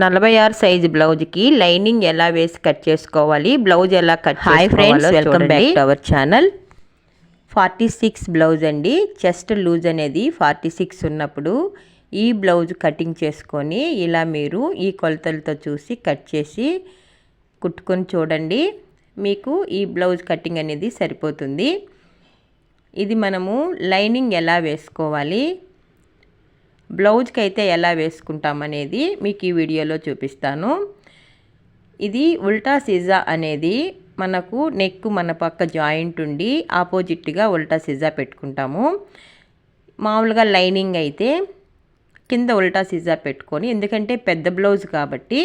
నలభై ఆరు సైజు బ్లౌజ్కి లైనింగ్ ఎలా వేసి కట్ చేసుకోవాలి బ్లౌజ్ ఎలా cut hi friends welcome back to our channel forty six blouse అండి. చెస్ట్ లూజ్ అనేది ఫార్టీ సిక్స్ ఉన్నప్పుడు ఈ బ్లౌజ్ కటింగ్ చేసుకొని ఇలా మీరు ఈ కొలతలతో చూసి కట్ చేసి కుట్టుకొని చూడండి. మీకు ఈ బ్లౌజ్ కటింగ్ అనేది సరిపోతుంది. ఇది మనము లైనింగ్ ఎలా వేసుకోవాలి బ్లౌజ్కి అయితే ఎలా వేసుకుంటామనేది మీకు ఈ వీడియోలో చూపిస్తాను. ఇది ఉల్టా సిజా అనేది మనకు నెక్ మన పక్క జాయింట్ ఉండి ఆపోజిట్గా ఉల్టా సిజా పెట్టుకుంటాము. మామూలుగా లైనింగ్ అయితే కింద ఉల్టా సిజా పెట్టుకొని ఎందుకంటే పెద్ద బ్లౌజ్ కాబట్టి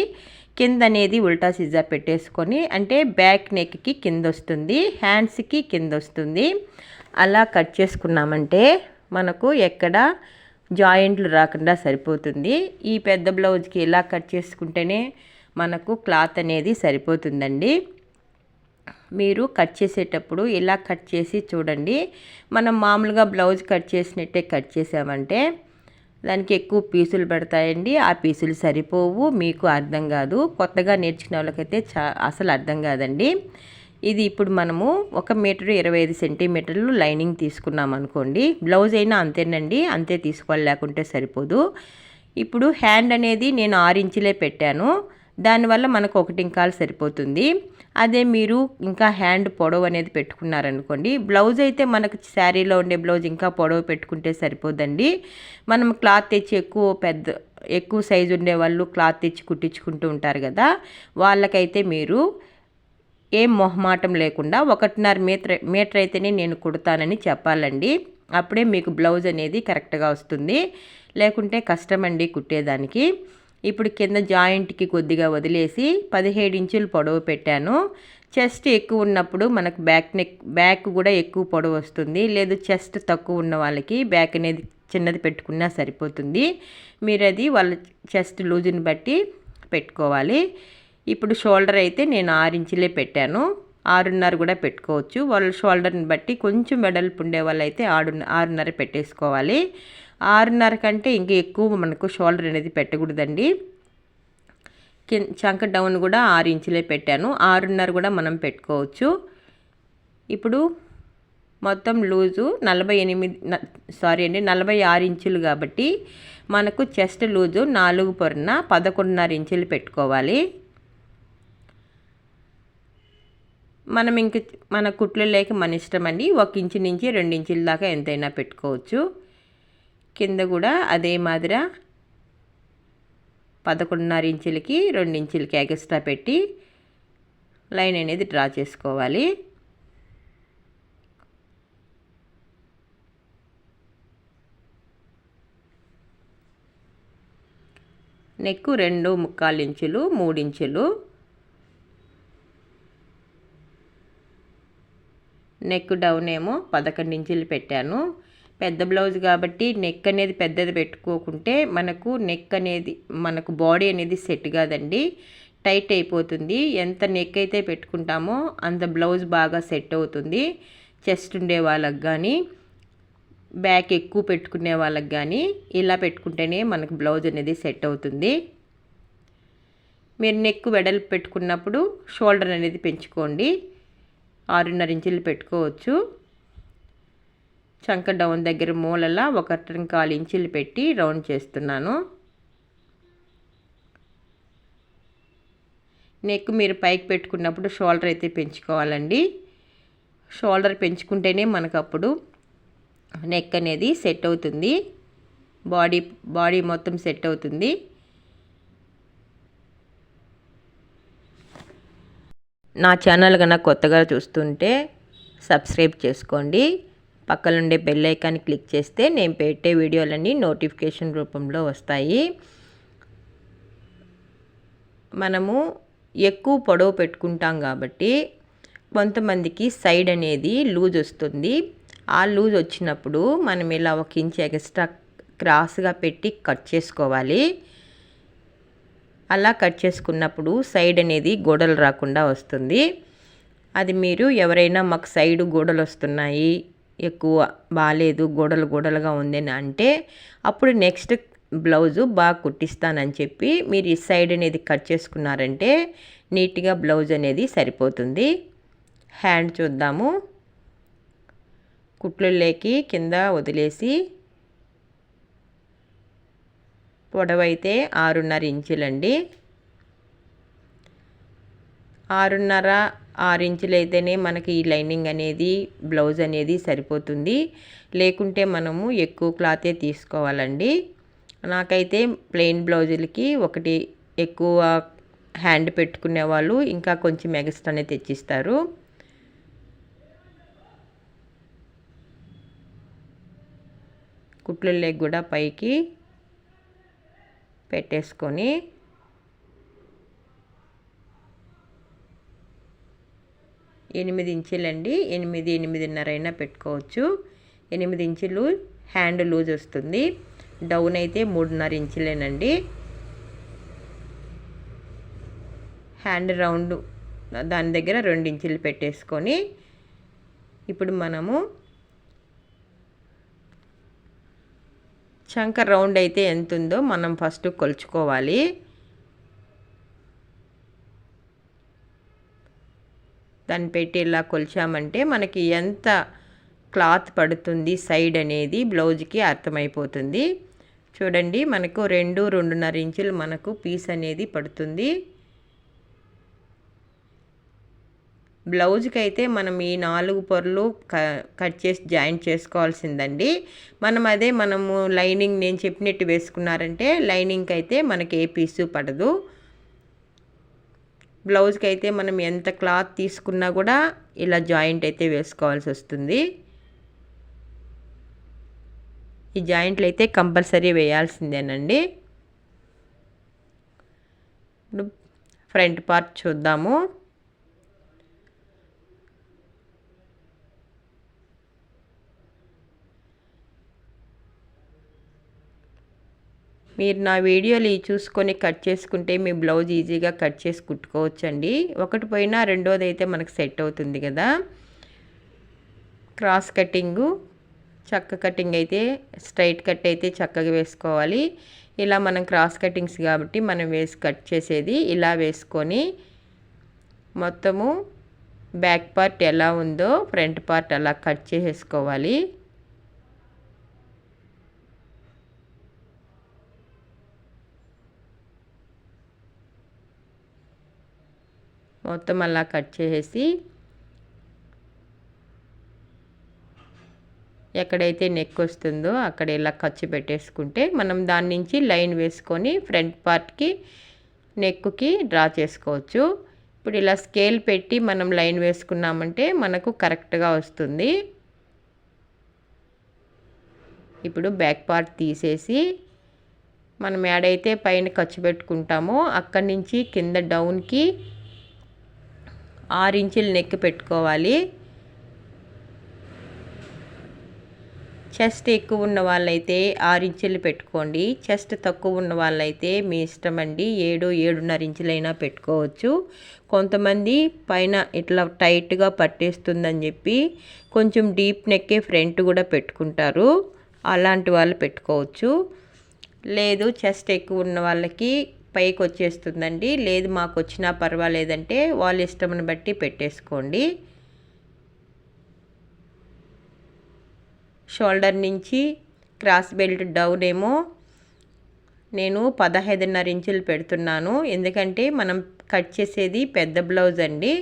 కింద అనేది ఉల్టా సిజా పెట్టేసుకొని అంటే బ్యాక్ నెక్కి కింద వస్తుంది హ్యాండ్స్కి కింద వస్తుంది. అలా కట్ చేసుకున్నామంటే మనకు ఎక్కడ జాయింట్లు రాకుండా సరిపోతుంది. ఈ పెద్ద బ్లౌజ్కి ఇలా కట్ చేసుకుంటేనే మనకు క్లాత్ అనేది సరిపోతుందండి. మీరు కట్ చేసేటప్పుడు ఇలా కట్ చేసి చూడండి. మనం మామూలుగా బ్లౌజ్ కట్ చేసినట్టే కట్ చేసామంటే దానికి ఎక్కువ పీసులు పెడతాయండి. ఆ పీసులు సరిపోవు మీకు అర్థం కాదు. కొత్తగా నేర్చుకునే వాళ్ళకైతే చా అసలు అర్థం కాదండి. ఇది ఇప్పుడు మనము ఒక మీటర్ ఇరవై ఐదు సెంటీమీటర్లు లైనింగ్ తీసుకున్నాం అనుకోండి. బ్లౌజ్ అయినా అంతేనండి. అంతే తీసుకోవాలి లేకుంటే సరిపోదు. ఇప్పుడు హ్యాండ్ అనేది నేను ఆరు ఇంచులే పెట్టాను. దానివల్ల మనకు ఒకటి ఇంకాలు సరిపోతుంది. అదే మీరు ఇంకా హ్యాండ్ పొడవు అనేది పెట్టుకున్నారనుకోండి. బ్లౌజ్ అయితే మనకు శారీలో ఉండే బ్లౌజ్ ఇంకా పొడవు పెట్టుకుంటే సరిపోదండి. మనం క్లాత్ తెచ్చి ఎక్కువ పెద్ద ఎక్కువ సైజు ఉండే వాళ్ళు క్లాత్ తెచ్చి కుట్టించుకుంటూ ఉంటారు కదా. వాళ్ళకైతే మీరు ఏం మొహమాటం లేకుండా ఒకటిన్నర మీటర్ మీటర్ అయితేనే నేను కుడతానని చెప్పాలండి. అప్పుడే మీకు బ్లౌజ్ అనేది కరెక్ట్గా వస్తుంది. లేకుంటే కష్టమండి కుట్టేదానికి. ఇప్పుడు కింద జాయింట్కి కొద్దిగా వదిలేసి పదిహేడు ఇంచులు పొడవు పెట్టాను. చెస్ట్ ఎక్కువ ఉన్నప్పుడు మనకు బ్యాక్ నెక్ బ్యాక్ కూడా ఎక్కువ పొడవు వస్తుంది. లేదు చెస్ట్ తక్కువ ఉన్న వాళ్ళకి బ్యాక్ అనేది చిన్నది పెట్టుకున్నా సరిపోతుంది. మీరు అది వాళ్ళ చెస్ట్ లూజుని బట్టి పెట్టుకోవాలి. ఇప్పుడు షోల్డర్ అయితే నేను ఆరు ఇంచులే పెట్టాను. ఆరున్నర కూడా పెట్టుకోవచ్చు. వాళ్ళ షోల్డర్ని బట్టి కొంచెం వెడల్పు ఉండే వాళ్ళు అయితే ఆరు ఆరున్నర పెట్టేసుకోవాలి. ఆరున్నర కంటే ఇంకా ఎక్కువ మనకు షోల్డర్ అనేది పెట్టకూడదండి. కింద చంక డౌన్ కూడా ఆరు ఇంచులే పెట్టాను. ఆరున్నర కూడా మనం పెట్టుకోవచ్చు. ఇప్పుడు మొత్తం లూజు నలభై ఎనిమిది సారీ అండి నలభై ఆరు ఇంచులు కాబట్టి మనకు చెస్ట్ లూజు నాలుగు పొరన పదకొండున్నర ఇంచులు పెట్టుకోవాలి. మనం ఇంక మన కుట్లు లేక మన ఇష్టం అండి. ఒక ఇంచు నుంచి రెండు ఇంచుల దాకా ఎంతైనా పెట్టుకోవచ్చు. కింద కూడా అదే మాదిర పదకొండున్నర ఇంచులకి రెండు ఇంచులకి ఎగస్ట్రా పెట్టి లైన్ అనేది డ్రా చేసుకోవాలి. నెక్కు రెండు ముక్కాలు ఇంచులు మూడు ఇంచులు. నెక్ డౌన్ ఏమో పదకొండు ఇంచులు పెట్టాను. పెద్ద బ్లౌజ్ కాబట్టి నెక్ అనేది పెద్దది పెట్టుకోకుంటే మనకు నెక్ అనేది మనకు బాడీ అనేది సెట్ కాదండి. టైట్ అయిపోతుంది. ఎంత నెక్ అయితే పెట్టుకుంటామో అంత బ్లౌజ్ బాగా సెట్ అవుతుంది. చెస్ట్ ఉండే వాళ్ళకి కానీ బ్యాక్ ఎక్కువ పెట్టుకునే వాళ్ళకి కానీ ఇలా పెట్టుకుంటేనే మనకు బ్లౌజ్ అనేది సెట్ అవుతుంది. మీరు నెక్ వెడల్పు పెట్టుకున్నప్పుడు షోల్డర్ అనేది పెంచుకోండి. ఆరున్నర ఇంచులు పెట్టుకోవచ్చు. చంక డౌన్ దగ్గర మూలలా ఒక కాలు ఇంచులు పెట్టి రౌండ్ చేస్తున్నాను. నెక్ మీరు పైకి పెట్టుకున్నప్పుడు షోల్డర్ అయితే పెంచుకోవాలండి. షోల్డర్ పెంచుకుంటేనే మనకు అప్పుడు నెక్ అనేది సెట్ అవుతుంది. బాడీ బాడీ మొత్తం సెట్ అవుతుంది. నా ఛానల్ కన్నా కొత్తగా చూస్తుంటే సబ్స్క్రైబ్ చేసుకోండి. పక్కనుండే బెల్ ఐకాన్ క్లిక్ చేస్తే నేను పెట్టే వీడియోలన్నీ నోటిఫికేషన్ రూపంలో వస్తాయి. మనము ఎక్కువ పొడవు పెట్టుకుంటాం కాబట్టి కొంతమందికి సైడ్ అనేది లూజ్ వస్తుంది. ఆ లూజ్ వచ్చినప్పుడు మనం ఇలా ఒక ఇంచ్ ఎక్స్ట్రా క్రాస్గా పెట్టి కట్ చేసుకోవాలి. అలా కట్ చేసుకున్నప్పుడు సైడ్ అనేది గోడలు రాకుండా వస్తుంది. అది మీరు ఎవరైనా మాకు సైడ్ గోడలు వస్తున్నాయి ఎక్కువ బాగాలేదు గోడలు గోడలుగా ఉందని అంటే అప్పుడు నెక్స్ట్ బ్లౌజు బాగా కుట్టిస్తానని చెప్పి మీరు ఈ సైడ్ అనేది కట్ చేసుకున్నారంటే నీట్గా బ్లౌజ్ అనేది సరిపోతుంది. హ్యాండ్ చూద్దాము. కుట్లు లేకి కింద వదిలేసి పొడవైతే ఆరున్నర ఇంచులండి. ఆరున్నర ఆరు ఇంచులు అయితేనే మనకి ఈ లైనింగ్ అనేది బ్లౌజ్ అనేది సరిపోతుంది. లేకుంటే మనము ఎక్కువ క్లాతే తీసుకోవాలండి. నాకైతే ప్లెయిన్ బ్లౌజులకి ఒకటి ఎక్కువ హ్యాండ్ పెట్టుకునే వాళ్ళు ఇంకా కొంచెం ఎగస్ట్రానే తెచ్చిస్తారు. కుట్లు లెగ్ కూడా పైకి పెట్టేసుకొని ఎనిమిది ఇంచులండి. ఎనిమిది ఎనిమిదిన్నర అయినా పెట్టుకోవచ్చు. ఎనిమిది ఇంచులు హ్యాండ్ లూజ్ వస్తుంది. డౌన్ అయితే మూడున్నర ఇంచులేనండి. హ్యాండ్ రౌండ్ దాని దగ్గర రెండు ఇంచులు పెట్టేసుకొని ఇప్పుడు మనము చంక రౌండ్ అయితే ఎంత ఉందో మనం ఫస్ట్ కొలుచుకోవాలి. దాన్ని పెట్టి ఇలా కొలిచామంటే మనకి ఎంత క్లాత్ పడుతుంది సైడ్ అనేది బ్లౌజ్కి అర్థమైపోతుంది. చూడండి మనకు రెండు రెండున్నర ఇంచులు మనకు పీస్ అనేది పడుతుంది. బ్లౌజ్కి అయితే మనం ఈ నాలుగు పొరలు కట్ చేసి జాయింట్ చేసుకోవాల్సిందండి. మనం అదే మనము లైనింగ్ నేను చెప్పినట్టు వేసుకున్నారంటే లైనింగ్కి అయితే మనకి ఏ పీసు పడదు. బ్లౌజ్కి అయితే మనం ఎంత క్లాత్ తీసుకున్నా కూడా ఇలా జాయింట్ అయితే వేసుకోవాల్సి వస్తుంది. ఈ జాయింట్లు అయితే కంపల్సరీ వేయాల్సిందేనండి. ఫ్రంట్ పార్ట్ చూద్దాము. మీరు నా వీడియోలు చూసుకొని కట్ చేసుకుంటే మీ బ్లౌజ్ ఈజీగా కట్ చేసి కుట్టుకోవచ్చండి. ఒకటి పోయినా రెండోది అయితే మనకు సెట్ అవుతుంది కదా. క్రాస్ కటింగు చక్క కటింగ్ అయితే స్ట్రైట్ కట్ అయితే చక్కగా వేసుకోవాలి. ఇలా మనం క్రాస్ కటింగ్స్ కాబట్టి మనం వేసి కట్ చేసేది ఇలా వేసుకొని మొత్తము బ్యాక్ పార్ట్ ఎలా ఉందో ఫ్రంట్ పార్ట్ అలా కట్ చేసేసుకోవాలి. మొత్తం అలా కట్ చేసేసి ఎక్కడైతే నెక్ వస్తుందో అక్కడ ఇలా ఖర్చు పెట్టేసుకుంటే మనం దాని నుంచి లైన్ వేసుకొని ఫ్రంట్ పార్ట్కి నెక్కి డ్రా చేసుకోవచ్చు. ఇప్పుడు ఇలా స్కేల్ పెట్టి మనం లైన్ వేసుకున్నామంటే మనకు కరెక్ట్గా వస్తుంది. ఇప్పుడు బ్యాక్ పార్ట్ తీసేసి మనం ఏడైతే పైన ఖర్చు పెట్టుకుంటామో అక్కడి నుంచి కింద డౌన్కి ఆరు ఇంచులు నెక్ పెట్టుకోవాలి. చెస్ట్ ఎక్కువ ఉన్న వాళ్ళైతే ఆరు ఇంచులు పెట్టుకోండి. చెస్ట్ తక్కువ ఉన్న వాళ్ళైతే మీ ఇష్టం అండి. ఏడు ఏడున్నర ఇంచులైనా పెట్టుకోవచ్చు. కొంతమంది పైన ఇట్లా టైట్గా పట్టేస్తుందని చెప్పి కొంచెం డీప్ నెక్కే ఫ్రంట్ కూడా పెట్టుకుంటారు. అలాంటి వాళ్ళు పెట్టుకోవచ్చు. లేదు చెస్ట్ ఎక్కువ ఉన్న వాళ్ళకి పైకి వచ్చేస్తుందండి లేదు మాకు వచ్చినా పర్వాలేదంటే వాళ్ళ ఇష్టమును బట్టి పెట్టేసుకోండి. షోల్డర్ నుంచి క్రాస్ బెల్ట్ డౌన్ ఏమో నేను పదహైదున్నర ఇంచులు పెడుతున్నాను. ఎందుకంటే మనం కట్ చేసేది పెద్ద బ్లౌజ్ అండి.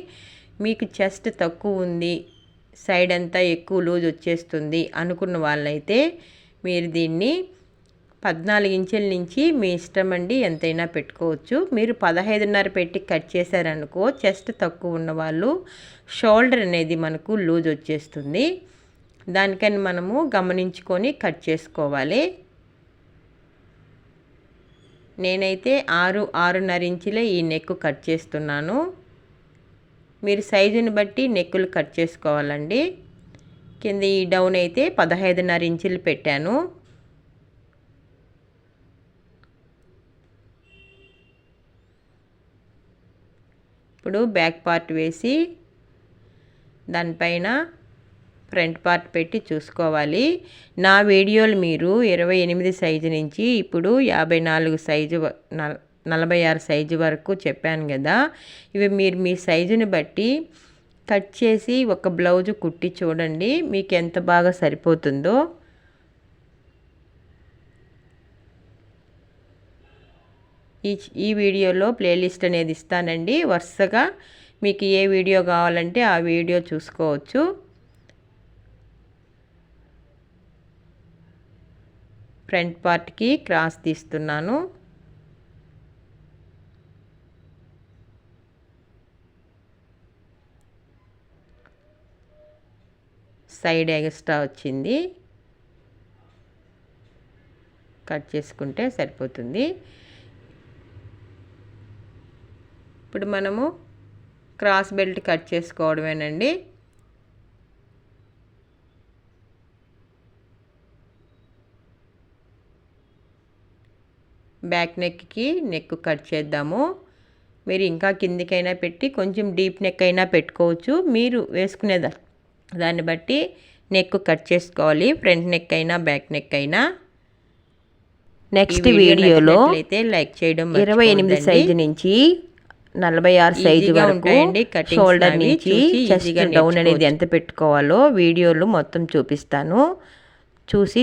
మీకు చెస్ట్ తక్కువ ఉంది. సైడ్ అంతా ఎక్కువ లూజ్ వచ్చేస్తుంది అనుకున్న వాళ్ళైతే మీరు దీన్ని పద్నాలుగు ఇంచుల నుంచి మీ ఇష్టం అండి ఎంతైనా పెట్టుకోవచ్చు. మీరు పదహైదున్నర పెట్టి కట్ చేశారనుకో చెస్ట్ తక్కువ ఉన్న వాళ్ళు షోల్డర్ అనేది మనకు లూజ్ వచ్చేస్తుంది. దానికని మనము గమనించుకొని కట్ చేసుకోవాలి. నేనైతే ఆరు ఆరున్నర ఇంచులే ఈ నెక్ కట్ చేస్తున్నాను. మీరు సైజుని బట్టి నెక్కులు కట్ చేసుకోవాలండి. కింద ఈ డౌన్ అయితే పదహైదున్నర ఇంచులు పెట్టాను. ఇప్పుడు బ్యాక్ పార్ట్ వేసి దానిపైన ఫ్రంట్ పార్ట్ పెట్టి చూసుకోవాలి. నా వీడియోలు మీరు ఇరవై ఎనిమిది సైజు నుంచి ఇప్పుడు యాభై నాలుగు సైజు వ- నలభై ఆరు సైజు వరకు చెప్పాను కదా. ఇవి మీరు మీ సైజుని బట్టి కట్ చేసి ఒక బ్లౌజు కుట్టి చూడండి మీకు ఎంత బాగా సరిపోతుందో. ఈ ఈ వీడియోలో ప్లేలిస్ట్ అనేది ఇస్తానండి. వరుసగా మీకు ఏ వీడియో కావాలంటే ఆ వీడియో చూసుకోవచ్చు. ఫ్రంట్ పార్ట్కి క్రాస్ తీస్తున్నాను. సైడ్ ఎగస్ట్రా వచ్చింది. కట్ చేసుకుంటే సరిపోతుంది. ఇప్పుడు మనము క్రాస్ బెల్ట్ కట్ చేసుకోవడమేనండి. బ్యాక్ నెక్కి నెక్ కట్ చేద్దాము. మీరు ఇంకా కిందికైనా పెట్టి కొంచెం డీప్ నెక్ అయినా పెట్టుకోవచ్చు. మీరు వేసుకునే దాన్ని బట్టి నెక్ కట్ చేసుకోవాలి. ఫ్రంట్ నెక్ అయినా బ్యాక్ నెక్ అయినా నెక్స్ట్ వీడియోలో నచ్చినట్లయితే లైక్ చేయడం ఇరవై ఎనిమిది సైజు నుంచి నలభై ఆరు సైజు వరకు షోల్డర్ నుంచి చెస్ట్ డౌన్ అనేది. ఎంత పెట్టుకోవాలో వీడియోలు మొత్తం చూపిస్తాను చూసి